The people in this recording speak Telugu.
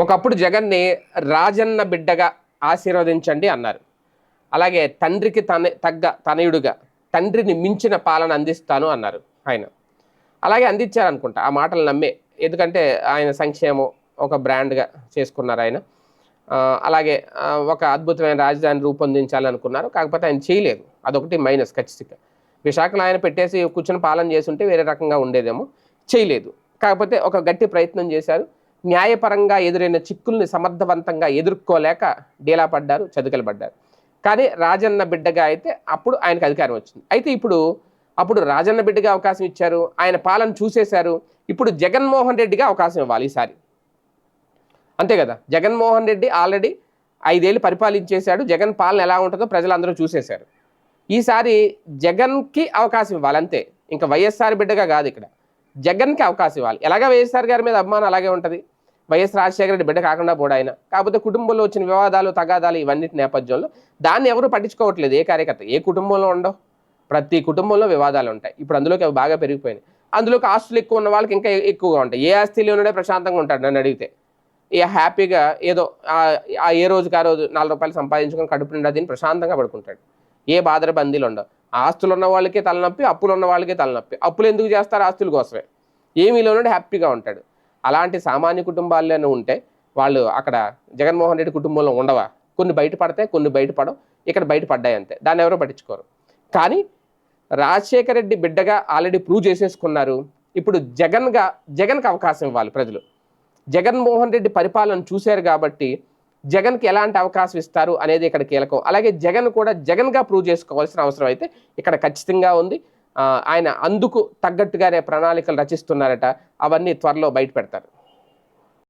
ఒకప్పుడు జగన్ని రాజన్న బిడ్డగా ఆశీర్వదించండి అన్నారు. అలాగే తండ్రికి తన తగ్గ తనయుడుగా తండ్రిని మించిన పాలన అందిస్తాను అన్నారు ఆయన. అలాగే అందించారనుకుంటా ఆ మాటలు నమ్మే. ఎందుకంటే ఆయన సంక్షేమం ఒక బ్రాండ్గా చేసుకున్నారు ఆయన. అలాగే ఒక అద్భుతమైన రాజధాని రూపొందించాలనుకున్నారు. కాకపోతే ఆయన చేయలేదు. అదొకటి మైనస్ ఖచ్చితంగా. విశాఖలో ఆయన పెట్టేసి కూర్చొని పాలన చేస్తుంటే వేరే రకంగా ఉండేదేమో. చేయలేదు. కాకపోతే ఒక గట్టి ప్రయత్నం చేశారు. న్యాయపరంగా ఎదురైన చిక్కుల్ని సమర్థవంతంగా ఎదుర్కోలేక డీలా పడ్డారు చదువుకలు పడ్డారు. కానీ రాజన్న బిడ్డగా అయితే అప్పుడు ఆయనకు అధికారం వచ్చింది. అయితే ఇప్పుడు అప్పుడు రాజన్న బిడ్డగా అవకాశం ఇచ్చారు ఆయన పాలన చూసేశారు ఇప్పుడు జగన్మోహన్ రెడ్డిగా అవకాశం ఇవ్వాలి ఈసారి. అంతే కదా జగన్మోహన్ రెడ్డి ఆల్రెడీ ఐదేళ్ళు పరిపాలించేశాడు జగన్ పాలన ఎలా ఉంటుందో ప్రజలందరూ చూసేశారు. ఈసారి జగన్కి అవకాశం ఇవ్వాలి అంతే ఇంకా వైఎస్ఆర్ బిడ్డగా కాదు ఇక్కడ. జగన్కి అవకాశం ఇవ్వాలి. ఎలాగ వైఎస్ఆర్ గారి మీద అభిమానం అలాగే ఉంటుంది. వైఎస్ రాజశేఖర రెడ్డి బిడ్డ కాకుండా పోడు ఆయన. కాకపోతే కుటుంబంలో వచ్చిన వివాదాలు తగాదాలు ఇవన్నిటి నేపథ్యంలో దాన్ని ఎవరు పట్టించుకోవట్లేదు. ఏ కార్యకర్త ఏ కుటుంబంలో ఉండవు. ప్రతి కుటుంబంలో వివాదాలు ఉంటాయి. ఇప్పుడు అందులోకి అవి బాగా పెరిగిపోయినాయి. అందులోకి ఆస్తులు ఎక్కువ ఉన్న వాళ్ళకి ఇంకా ఎక్కువగా ఉంటాయి. ఏ ఆస్తిలో ఉన్నాడే ప్రశాంతంగా ఉంటాడు నన్ను అడిగితే. ఏ హ్యాపీగా ఏదో ఆ ఏ రోజుకి ఆ రోజు నాలుగు రూపాయలు సంపాదించుకొని కడుపు నిండా దీన్ని ప్రశాంతంగా పడుకుంటాడు. ఏ బాధర బందీలు ఉండవు. ఆస్తులు ఉన్న వాళ్ళకే తలనొప్పి అప్పులు ఉన్న వాళ్ళకే తలనొప్పి. అప్పులు ఎందుకు చేస్తారు ఆస్తుల కోసమే? ఏమీ నుండి హ్యాపీగా ఉంటాడు. అలాంటి సామాన్య కుటుంబాల్లోనే ఉంటే వాళ్ళు అక్కడ జగన్మోహన్ రెడ్డి కుటుంబంలో ఉండవా? కొన్ని బయటపడతాయి కొన్ని బయటపడవు. ఇక్కడ బయటపడ్డాయి అంతే. దాన్ని ఎవరో పట్టించుకోరు. కానీ రాజశేఖర రెడ్డి బిడ్డగా ఆల్రెడీ ప్రూవ్ చేసేసుకున్నారు. ఇప్పుడు జగన్గా జగన్కి అవకాశం ఇవ్వాలి ప్రజలు. జగన్మోహన్ రెడ్డి పరిపాలన చూశారు కాబట్టి జగన్కి ఎలాంటి అవకాశం ఇస్తారు అనేది ఇక్కడ కీలకం. అలాగే జగన్ కూడా జగన్గా ప్రూవ్ చేసుకోవాల్సిన అవసరం అయితే ఇక్కడ ఖచ్చితంగా ఉంది. ఆయన అందుకు తగ్గట్టుగానే ప్రణాళికలు రచిస్తున్నారట. అవన్నీ త్వరలో బయట పెడతారు